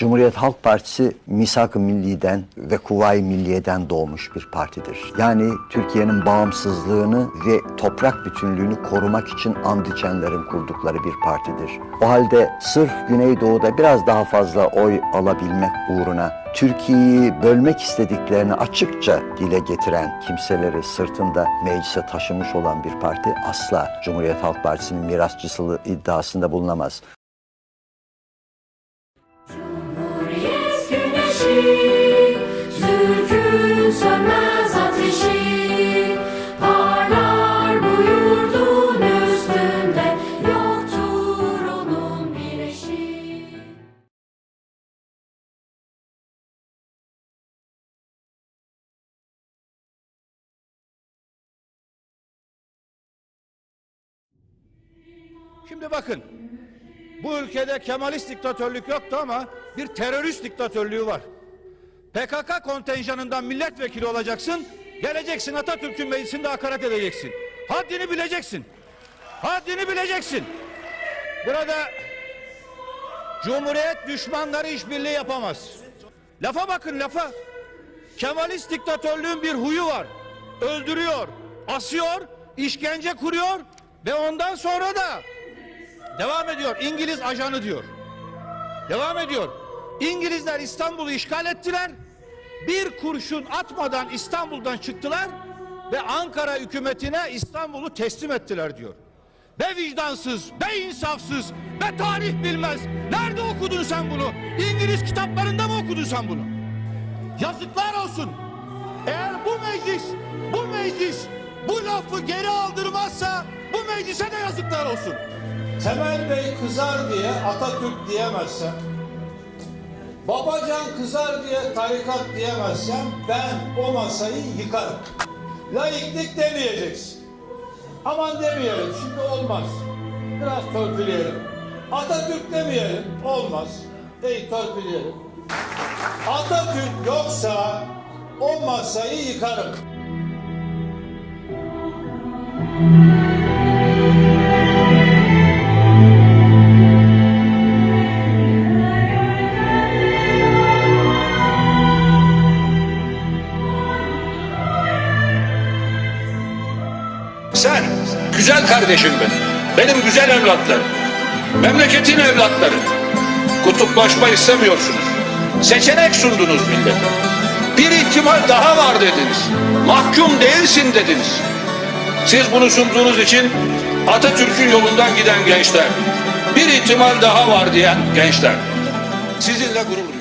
Cumhuriyet Halk Partisi misak-ı milliden ve kuvayi milliyeden doğmuş bir partidir. Yani Türkiye'nin bağımsızlığını ve toprak bütünlüğünü korumak için and içenlerin kurdukları bir partidir. O halde sırf Güneydoğu'da biraz daha fazla oy alabilmek uğruna Türkiye'yi bölmek istediklerini açıkça dile getiren kimseleri sırtında meclise taşımış olan bir parti asla Cumhuriyet Halk Partisi'nin mirasçısı iddiasında bulunamaz. Şimdi bakın. Bu ülkede Kemalist diktatörlük yoktu ama bir terörist diktatörlüğü var. PKK kontenjanından milletvekili olacaksın. Geleceksin Atatürk'ün meclisinde hakaret edeceksin. Haddini bileceksin. Haddini bileceksin. Burada Cumhuriyet düşmanları işbirliği yapamaz. Lafa bakın lafa. Kemalist diktatörlüğün bir huyu var. Öldürüyor, asıyor, işkence kuruyor ve ondan sonra da devam ediyor. İngiliz ajanı diyor. Devam ediyor. İngilizler İstanbul'u işgal ettiler. Bir kurşun atmadan İstanbul'dan çıktılar ve Ankara hükümetine İstanbul'u teslim ettiler diyor. Be vicdansız, be insafsız, be tarih bilmez. Nerede okudun sen bunu? İngiliz kitaplarında mı okudun sen bunu? Yazıklar olsun. Eğer bu meclis, bu meclis bu lafı geri aldırmazsa bu meclise de yazıklar olsun. Temel Bey kızar diye Atatürk diyemezsem, Babacan kızar diye tarikat diyemezsem ben o masayı yıkarım. Laiklik demeyeceksin. Aman demeyelim şimdi olmaz. Biraz törpüleyelim. Atatürk demeyelim olmaz. Ey törpüleyelim. Atatürk yoksa o masayı yıkarım. Sen güzel kardeşim benim. Benim güzel evlatlarım. Memleketin evlatları. Kutuplaşma istemiyorsunuz. Seçenek sundunuz millete. Bir ihtimal daha var dediniz. Mahkum değilsin dediniz. Siz bunu sunduğunuz için Atatürk'ün yolundan giden gençler, bir ihtimal daha var diyen gençler. Sizinle gurur duyuyorum.